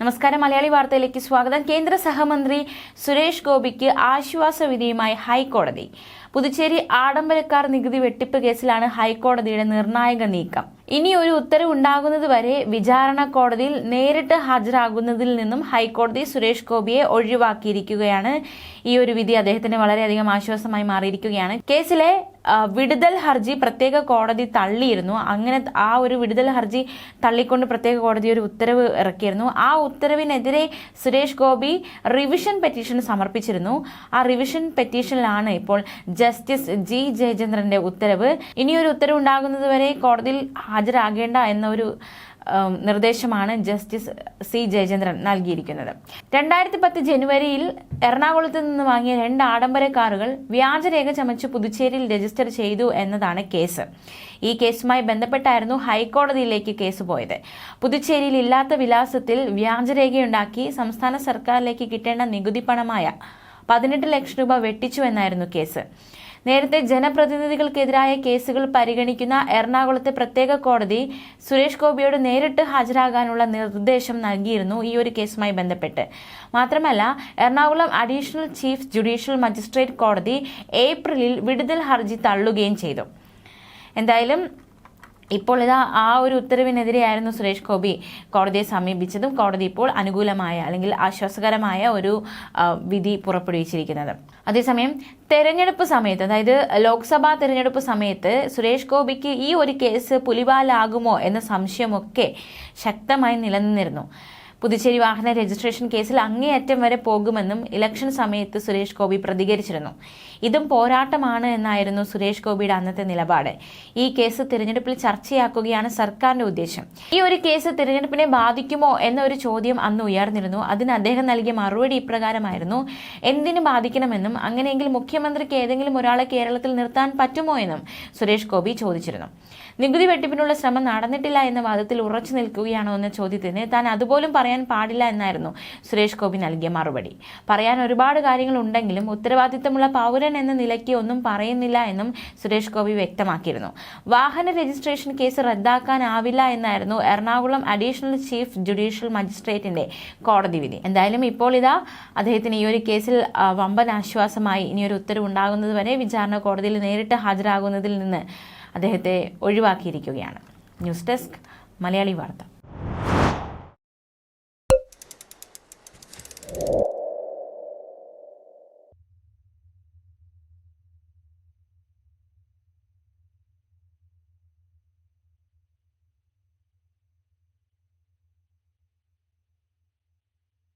നമസ്കാരം. മലയാളി വാർത്തയിലേക്ക് സ്വാഗതം. കേന്ദ്ര സഹമന്ത്രി സുരേഷ് ഗോപിക്ക് ആശ്വാസ വിധിയുമായി ഹൈക്കോടതി. പുതുച്ചേരി ആഡംബരക്കാർ നികുതി വെട്ടിപ്പ് കേസിലാണ് ഹൈക്കോടതിയുടെ നിർണായക നീക്കം. ഇനി ഒരു ഉത്തരവ് ഉണ്ടാകുന്നത് വരെ വിചാരണ കോടതിയിൽ നേരിട്ട് ഹാജരാകുന്നതിൽ നിന്നും ഹൈക്കോടതി സുരേഷ് ഗോപിയെ ഒഴിവാക്കിയിരിക്കുകയാണ്. ഈ ഒരു വിധി അദ്ദേഹത്തിന് വളരെയധികം ആശ്വാസമായി മാറിയിരിക്കുകയാണ്. കേസിലെ വിടുതൽ ഹർജി പ്രത്യേക കോടതി തള്ളിയിരുന്നു. അങ്ങനെ ആ ഒരു വിടുതൽ ഹർജി തള്ളിക്കൊണ്ട് പ്രത്യേക കോടതി ഒരു ഉത്തരവ് ഇറക്കിയിരുന്നു. ആ ഉത്തരവിനെതിരെ സുരേഷ് ഗോപി റിവിഷൻ പെറ്റീഷൻ സമർപ്പിച്ചിരുന്നു. ആ റിവിഷൻ പെറ്റീഷനിലാണ് ഇപ്പോൾ ജസ്റ്റിസ് ജി ജയചന്ദ്രന്റെ ഉത്തരവ്. ഇനിയൊരു ഉത്തരവ് ഉണ്ടാകുന്നത് വരെ കോടതിയിൽ ഹാജരാകേണ്ട എന്ന ഒരു ഉം, നിർദ്ദേശമാണ് ജസ്റ്റിസ് സി ജയചന്ദ്രൻ നൽകിയിരിക്കുന്നത്. രണ്ടായിരത്തി പത്ത് ജനുവരിയിൽ എറണാകുളത്ത് നിന്ന് വാങ്ങിയ രണ്ട് ആഡംബര കാറുകൾ വ്യാജരേഖ ചമച്ച് പുതുച്ചേരിയിൽ രജിസ്റ്റർ ചെയ്തു എന്നതാണ് കേസ്. ഈ കേസുമായി ബന്ധപ്പെട്ടായിരുന്നു ഹൈക്കോടതിയിലേക്ക് കേസ് പോയത്. പുതുച്ചേരിയിൽ ഇല്ലാത്ത വിലാസത്തിൽ വ്യാജരേഖയുണ്ടാക്കി സംസ്ഥാന സർക്കാരിലേക്ക് കിട്ടേണ്ട നികുതി പണമായ പതിനെട്ട് ലക്ഷം രൂപ വെട്ടിച്ചു എന്നായിരുന്നു കേസ്. നേരത്തെ ജനപ്രതിനിധികൾക്കെതിരായ കേസുകൾ പരിഗണിക്കുന്ന എറണാകുളത്തെ പ്രത്യേക കോടതി സുരേഷ് ഗോപിയോട് നേരിട്ട് ഹാജരാകാനുള്ള നിർദ്ദേശം നൽകിയിരുന്നു ഈ ഒരു കേസുമായി ബന്ധപ്പെട്ട്. മാത്രമല്ല Ernakulam additional chief judicial magistrate കോടതി ഏപ്രിലിൽ വിടുതൽ ഹർജി തള്ളുകയും ചെയ്തു. എന്തായാലും ഇപ്പോൾ ഇതാ ആ ഒരു ഉത്തരവിനെതിരെയായിരുന്നു സുരേഷ് ഗോപി കോടതിയെ സമീപിച്ചതും കോടതി ഇപ്പോൾ അനുകൂലമായ അല്ലെങ്കിൽ ആശ്വാസകരമായ ഒരു വിധി പുറപ്പെടുവിച്ചിരിക്കുന്നത്. അതേസമയം തെരഞ്ഞെടുപ്പ് സമയത്ത് അതായത് ലോക്സഭാ തെരഞ്ഞെടുപ്പ് സമയത്ത് സുരേഷ് ഗോപിക്ക് ഈ ഒരു കേസ് പുലിവാലാകുമോ എന്ന സംശയമൊക്കെ ശക്തമായി നിലനിന്നിരുന്നു. പുതുച്ചേരി വാഹന രജിസ്ട്രേഷൻ കേസിൽ അങ്ങേയറ്റം വരെ പോകുമെന്നും ഇലക്ഷൻ സമയത്ത് സുരേഷ് ഗോപി പ്രതികരിച്ചിരുന്നു. ഇതും പോരാട്ടമാണ് എന്നായിരുന്നു സുരേഷ് ഗോപിയുടെ അന്നത്തെ നിലപാട്. ഈ കേസ് തിരഞ്ഞെടുപ്പിൽ ചർച്ചയാക്കുകയാണ് സർക്കാരിന്റെ ഉദ്ദേശം. ഈ ഒരു കേസ് തിരഞ്ഞെടുപ്പിനെ ബാധിക്കുമോ എന്ന ഒരു ചോദ്യം അന്ന് ഉയർന്നിരുന്നു. അതിന് അദ്ദേഹം നൽകിയ മറുപടി ഇപ്രകാരമായിരുന്നു എന്തിനു ബാധിക്കണമെന്നും അങ്ങനെയെങ്കിൽ മുഖ്യമന്ത്രിക്ക് ഏതെങ്കിലും ഒരാളെ കേരളത്തിൽ നിർത്താൻ പറ്റുമോ എന്നും സുരേഷ് ഗോപി ചോദിച്ചിരുന്നു. നികുതി വെട്ടിപ്പിനുള്ള ശ്രമം നടന്നിട്ടില്ല എന്ന വാദത്തിൽ ഉറച്ചു നിൽക്കുകയാണോ എന്ന ചോദ്യത്തിന് താൻ അതുപോലും പറയാൻ പാടില്ല എന്നായിരുന്നു സുരേഷ് ഗോപി നൽകിയ മറുപടി. പറയാൻ ഒരുപാട് കാര്യങ്ങൾ ഉണ്ടെങ്കിലും ഉത്തരവാദിത്തമുള്ള പൗരൻ എന്ന നിലയ്ക്ക് ഒന്നും പറയുന്നില്ല എന്നും സുരേഷ് ഗോപി വ്യക്തമാക്കിയിരുന്നു. വാഹന രജിസ്ട്രേഷൻ കേസ് റദ്ദാക്കാനാവില്ല എന്നായിരുന്നു എറണാകുളം അഡീഷണൽ ചീഫ് ജുഡീഷ്യൽ മജിസ്ട്രേറ്റിന്റെ കോടതി വിധി. എന്തായാലും ഇപ്പോൾ ഇതാ അദ്ദേഹത്തിന് ഈ ഒരു കേസിൽ വമ്പൻ ആശ്വാസമായി ഇനിയൊരു ഉത്തരവ് ഉണ്ടാകുന്നത് വരെ വിചാരണ കോടതിയിൽ നേരിട്ട് ഹാജരാകുന്നതിൽ നിന്ന് അദ്ദേഹത്തെ ഒഴിവാക്കിയിരിക്കുകയാണ്. ന്യൂസ് ഡെസ്ക് മലയാളി വാർത്ത.